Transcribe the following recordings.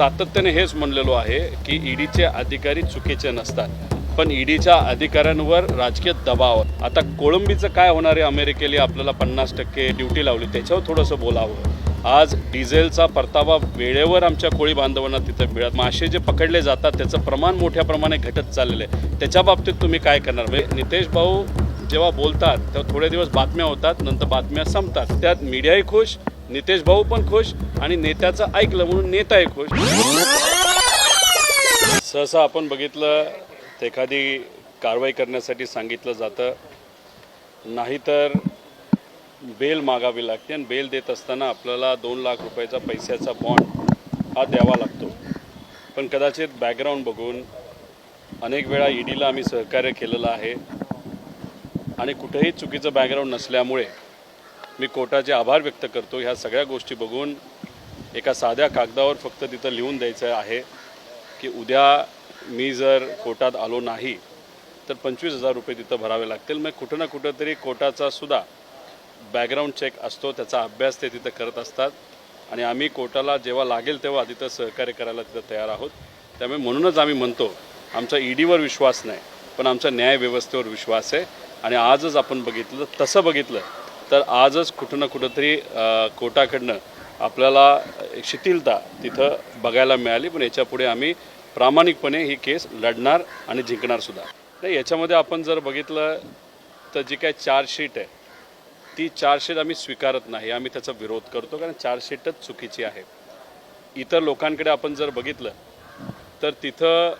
सातत्याने हेच म्हणलेलो आहे की ईडीचे अधिकारी चुकीचे नसतात. पण ईडीच्या अधिकाऱ्यांवर राजकीय दबाव आता कोळंबीचं काय होणार आहे अमेरिकेला? आपल्याला पन्नास टक्के ड्युटी लावली. त्याच्यावर थोडंसं बोलावं. आज डिझेलचा परतावा वेळेवर आमच्या कोळी बांधवांना तिथं मिळत मासे जे पकडले जातात त्याचं प्रमाण मोठ्या प्रमाणे घटत चाललेलं आहे. त्याच्या बाबतीत तुम्ही काय करणार? म्हणजे नितेश भाऊ जेव्हा बोलतात तेव्हा थोडे दिवस बातम्या होतात नंतर बातम्या संपतात. त्यात मीडियाही खुश नितेश भाऊ पण खुश आणि नेत्याचं ऐकलं म्हणून नेताही खुश. सहसा आपण बघितलं ते एखादी कारवाई करण्यासाठी सांगितलं जातं. नाहीतर बेल मागावी लागते आणि बेल देत असताना आपल्याला दोन लाख रुपयाचा पैशाचा बॉन्ड हा द्यावा लागतो. पण कदाचित बॅकग्राऊंड बघून अनेक वेळा ईडीला आम्ही सहकार्य केलेलं आहे. आणि कुठेही चुकीचं बॅकग्राऊंड नसल्यामुळे मी कोर्टाचे आभार व्यक्त करतो. ह्या सगळ्या गोष्टी बघून एका साध्या कागदावर फक्त तिथं लिहून द्यायचं आहे की उद्या मी जर कोर्टात आलो नाही तर पंचवीस हजार रुपये तिथं भरावे लागतील. मग कुठं ना कुठं तरी कोर्टाचा सुद्धा बॅकग्राऊंड चेक असतो. त्याचा अभ्यास ते तिथं करत असतात. आणि आम्ही कोर्टाला जेव्हा लागेल तेव्हा तिथं सहकार्य करायला तिथं तयार आहोत. त्यामुळे म्हणूनच आम्ही म्हणतो आमचा ईडीवर विश्वास नाही पण आमचा न्यायव्यवस्थेवर विश्वास आहे. आणि आजच आपण बघितलं तसं बघितलं तर आजच कुठं ना कुठंतरी अ, कोर्टाकडनं आपल्याला एक शिथिलता तिथं बघायला मिळाली. पण याच्यापुढे आम्ही प्रामाणिकपणे ही केस लढणार आणि जिंकणार सुद्धा. नाही याच्यामध्ये आपण जर बघितलं तर जी काय चार्जशीट आहे ती चार्जशीट आम्ही स्वीकारत नाही. आम्ही त्याचा विरोध करतो कारण चार्जशीटच चुकीची आहे. इतर लोकांकडे आपण जर बघितलं तर तिथं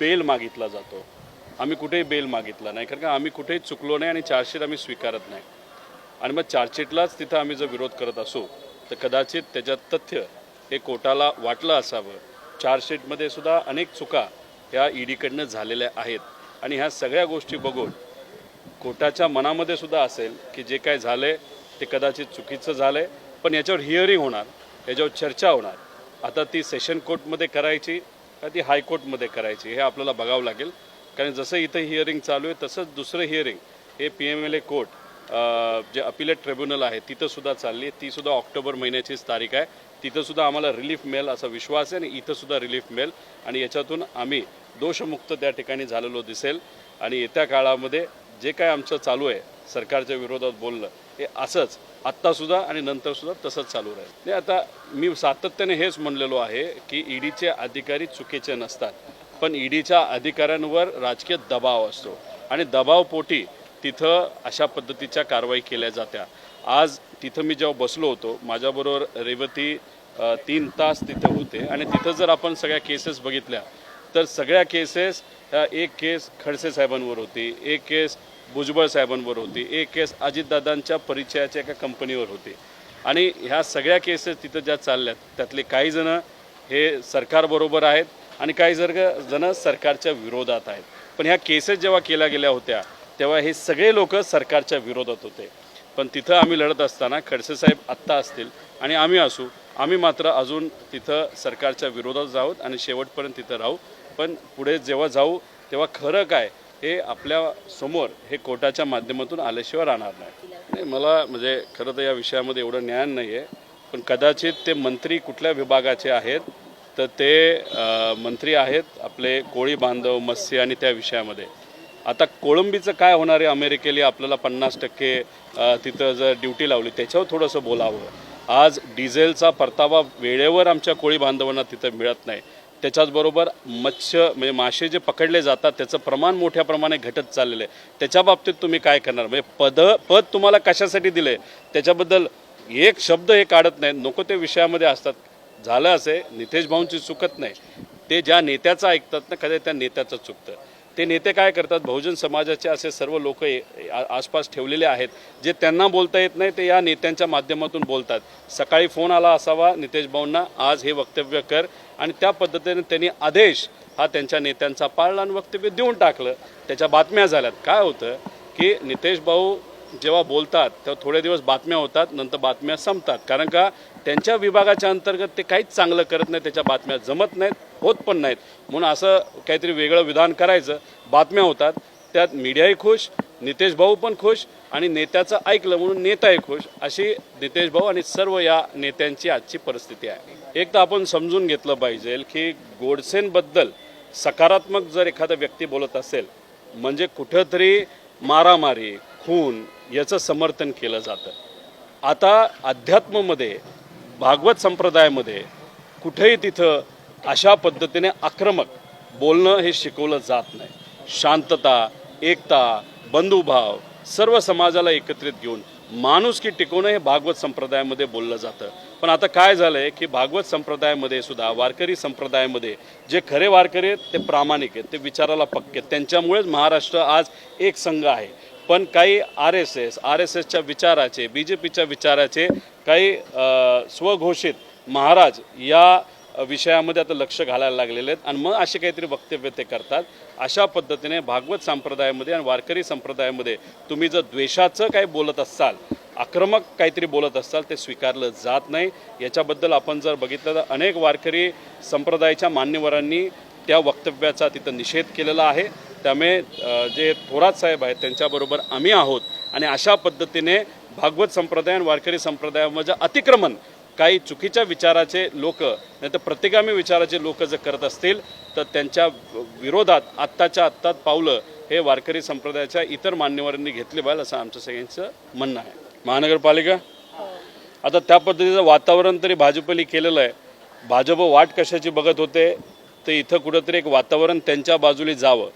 बेल मागितला जातो. आम्ही कुठेही बेल मागितला नाही कारण का आम्ही कुठेही चुकलो नाही आणि चार्जशीट आम्ही स्वीकारत नाही. आणि मग चार्जशीटलाच तिथं आम्ही जर विरोध करत असू तर कदाचित त्याच्यात तथ्य हे कोर्टाला वाटलं असावं. चार्जशीटमध्ये सुद्धा अनेक चुका ह्या ईडीकडनं झालेल्या आहेत. आणि ह्या सगळ्या गोष्टी बघून कोर्टाच्या मनामध्ये सुद्धा असेल की जे काय झालंय ते कदाचित चुकीचं झालंय पण याच्यावर हिअरिंग होणार याच्यावर चर्चा होणार. आता ती सेशन कोर्टमध्ये करायची का ती हायकोर्टमध्ये करायची हे आपल्याला बघावं लागेल. कारण जसं इथं हिअरिंग चालू आहे तसंच दुसरं हिअरिंग हे P M L A court जे अपिलेट ट्रिब्युनल आहे तिथंसुद्धा चालली. आहे तीसुद्धा ऑक्टोबर महिन्याचीच तारीख आहे. तिथंसुद्धा आम्हाला रिलीफ मिळेल असा विश्वास आहे आणि इथंसुद्धा रिलीफ मिळेल. आणि याच्यातून आम्ही दोषमुक्त त्या ठिकाणी झालेलो दिसेल. आणि येत्या काळामध्ये जे काय आमचं चालू आहे सरकारच्या विरोधात बोलणं हे असंच आत्तासुद्धा आणि नंतरसुद्धा तसंच चालू राहील. ते आता मी सातत्याने हेच म्हणलेलो आहे की ईडीचे अधिकारी चुकीचे नसतात. पण ईडीच्या अधिकाऱ्यांवर राजकीय दबाव असतो. आणि दबावपोटी तिथं अशा पद्धतीच्या कारवाई केल्या जात्या. आज तिथं मी जेव्हा बसलो होतो माझ्याबरोबर रेवती तीन तास तिथं होते आणि तिथं जर आपण सगळ्या केसेस बघितल्या तर सगळ्या केसेस एक केस खडसे साहेबांवर होती एक केस भुजबळ साहेबांवर होती एक केस अजितदादांच्या परिचयाच्या एका कंपनीवर होती. आणि ह्या सगळ्या केसेस तिथं ज्या चालल्यात त्यातले काही जणं हे सरकारबरोबर आहेत आणि काही जर जणं सरकारच्या विरोधात आहेत. पण ह्या केसेस जेव्हा केल्या गेल्या होत्या तेव्हा हे सगळे लोक सरकारच्या विरोधात होते. पण तिथं आम्ही लढत असताना खडसे साहेब आत्ता असतील आणि आम्ही असू आम्ही मात्र अजून तिथं सरकारच्या विरोधात आहोत आणि शेवटपर्यंत तिथं राहू. पण पुढे जेव्हा जाऊ तेव्हा खरं काय हे आपल्यासमोर हे कोर्टाच्या माध्यमातून आल्याशिवाय राहणार नाही. नाही मला म्हणजे खरं तर या विषयामध्ये एवढं ज्ञान नाही आहे पण कदाचित ते मंत्री कुठल्या विभागाचे आहेत तर ते मंत्री आहेत आपले कोळी बांधव मत्स्य आणि त्या विषयामध्ये. आता कोळंबीचं काय होणार आहे अमेरिकेला? आपल्याला पन्नास टक्के तिथं जर ड्युटी लावली त्याच्यावर थोडंसं बोलावं. आज डिझेलचा परतावा वेळेवर आमच्या कोळी बांधवांना तिथं मिळत नाही. त्याच्याचबरोबर मत्स्य म्हणजे मासे जे पकडले जातात त्याचं प्रमाण मोठ्या प्रमाणे घटत चाललेलं आहे. त्याच्या बाबतीत तुम्ही काय करणार? म्हणजे पद पद तुम्हाला कशासाठी दिले त्याच्याबद्दल एक शब्द हे काढत नाही. नको ते विषयामध्ये असतात. झालं असे नितेश भाऊंची चुकत नाही. ते ज्या नेत्याचं ऐकतात ना कधी त्या नेत्याचं चुकतं. ते नेते काय करतात बहुजन समाजाचे असे सर्व लोक आसपास ठेवलेले आहेत जे त्यांना बोलता येत नाही ते या नेत्यांच्या माध्यमातून बोलतात. सकाळी फोन आला असावा नितेश भाऊंना आज हे वक्तव्य कर आणि त्या पद्धतीने त्यांनी आदेश हा त्यांच्या नेत्यांचा पाळला आणि वक्तव्य देऊन टाकलं. त्याच्या बातम्या झाल्यात. काय होतं की नितेश भाऊ जेव्हा बोलतात तेव्हा थोडे दिवस बातम्या होतात नंतर बातम्या संपतात. कारण का त्यांच्या विभागाच्या अंतर्गत ते काहीच चांगलं करत नाही त्याच्या बातम्या जमत नाहीत. होत पण नाहीत. म्हणून असं काहीतरी वेगळं विधान करायचं. बातम्या होतात. त्यात मीडियाही खुश नितेश भाऊ पण खुश आणि नेत्याचं ऐकलं म्हणून नेताही खुश अशी नितेश भाऊ आणि सर्व या नेत्यांची आजची परिस्थिती आहे. एक तर आपण समजून घेतलं पाहिजे की गोडसेंबद्दल सकारात्मक जर एखादा व्यक्ती बोलत असेल म्हणजे कुठंतरी मारामारी खून याचं समर्थन केलं जातं. आता अध्यात्मामध्ये भागवत संप्रदायामध्ये कुठेही तिथं अशा पद्धतीने आक्रमक बोलणं हे शिकवलं जात नाही. शांतता एकता बंधुभाव सर्व समाजाला एकत्रित घेऊन माणूस की टिकवणं हे भागवत संप्रदायामध्ये बोललं जातं. पण आता काय झालं आहे की भागवत संप्रदायामध्ये सुद्धा वारकरी संप्रदायामध्ये जे खरे वारकरी आहेत ते प्रामाणिक आहेत ते विचाराला पक्के आहेत. त्यांच्यामुळेच महाराष्ट्र आज एक संघ आहे. पण काही R S S R S एसच्या विचाराचे बी जे पीच्या विचाराचे काही स्वघोषित महाराज या विषयामध्ये आता लक्ष घालायला लागलेले आहेत. आणि मग असे काहीतरी वक्तव्य ते करतात. अशा पद्धतीने भागवत संप्रदायामध्ये आणि वारकरी संप्रदायामध्ये तुम्ही जर द्वेषाचं काही बोलत असाल आक्रमक काहीतरी बोलत असाल ते स्वीकारलं जात नाही. याच्याबद्दल आपण जर बघितलं तर अनेक वारकरी संप्रदायाच्या मान्यवरांनी त्या वक्तव्याचा तिथं निषेध केलेला आहे. त्यामुळे जे थोरात साहेब आहेत त्यांच्याबरोबर आम्ही आहोत. आणि अशा पद्धतीने भागवत संप्रदाय आणि वारकरी संप्रदायामध्ये अतिक्रमण काही चुकीच्या विचाराचे लोक नाही तर प्रतिगामी विचाराचे लोक जर करत असतील तर त्यांच्या विरोधात आत्ताच्या आत्तात पावलं हे वारकरी संप्रदायाच्या इतर मान्यवरांनी घेतले पाहिजे असं आमचं सगळ्यांचं म्हणणं आहे. महानगरपालिका? आता त्या पद्धतीचं वातावरण तरी भाजपने केलेलं आहे. भाजप वाट कशाची बघत होते तर इथं कुठंतरी एक वातावरण त्यांच्या बाजूला जावं.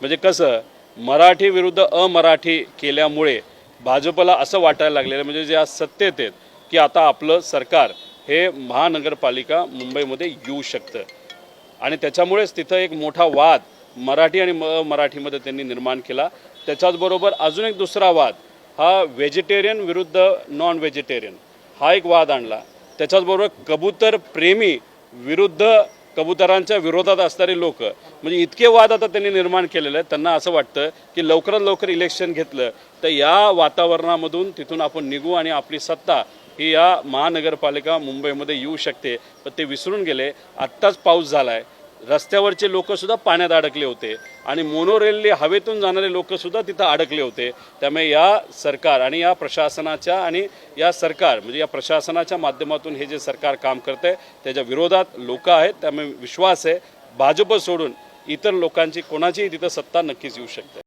म्हणजे कसं मराठी विरुद्ध अमराठी केल्यामुळे भाजपला असं वाटायला लागलेलं म्हणजे जे आज सत्तेत आहेत की आता आपलं सरकार हे महानगरपालिका मुंबईमध्ये येऊ शकतं. आणि त्याच्यामुळेच तिथं एक मोठा वाद मराठी आणि म मराठीमध्ये त्यांनी निर्माण केला. त्याच्याचबरोबर अजून एक दुसरा वाद हा व्हेजिटेरियन विरुद्ध नॉन व्हेजिटेरियन हा एक वाद आणला. त्याच्याचबरोबर कबूतर प्रेमी विरुद्ध कबुतरांच्या विरोधात असणारे लोक म्हणजे इतके वाद आता त्यांनी निर्माण केलेले आहेत. त्यांना असं वाटतं की लवकरात लवकर इलेक्शन घेतलं तर या वातावरणामधून तिथून आपण निघू आणि आपली सत्ता ही या महानगरपालिका मुंबईमध्ये येऊ शकते. पण ते विसरून गेले. आत्ताच पाऊस झाला आहे रस्त्यावरचे लोकसुद्धा पाण्यात अडकले होते. आणि मोनोरेलने हवेतून जाणारे लोकसुद्धा तिथं अडकले होते. त्यामुळे या सरकार आणि या प्रशासनाच्या आणि या सरकार म्हणजे या प्रशासनाच्या माध्यमातून हे जे सरकार काम करतं आहे त्याच्या विरोधात लोक आहेत. त्यामुळे विश्वास आहे. भाजप सोडून इतर लोकांची कोणाचीही तिथं सत्ता नक्कीच येऊ शकते.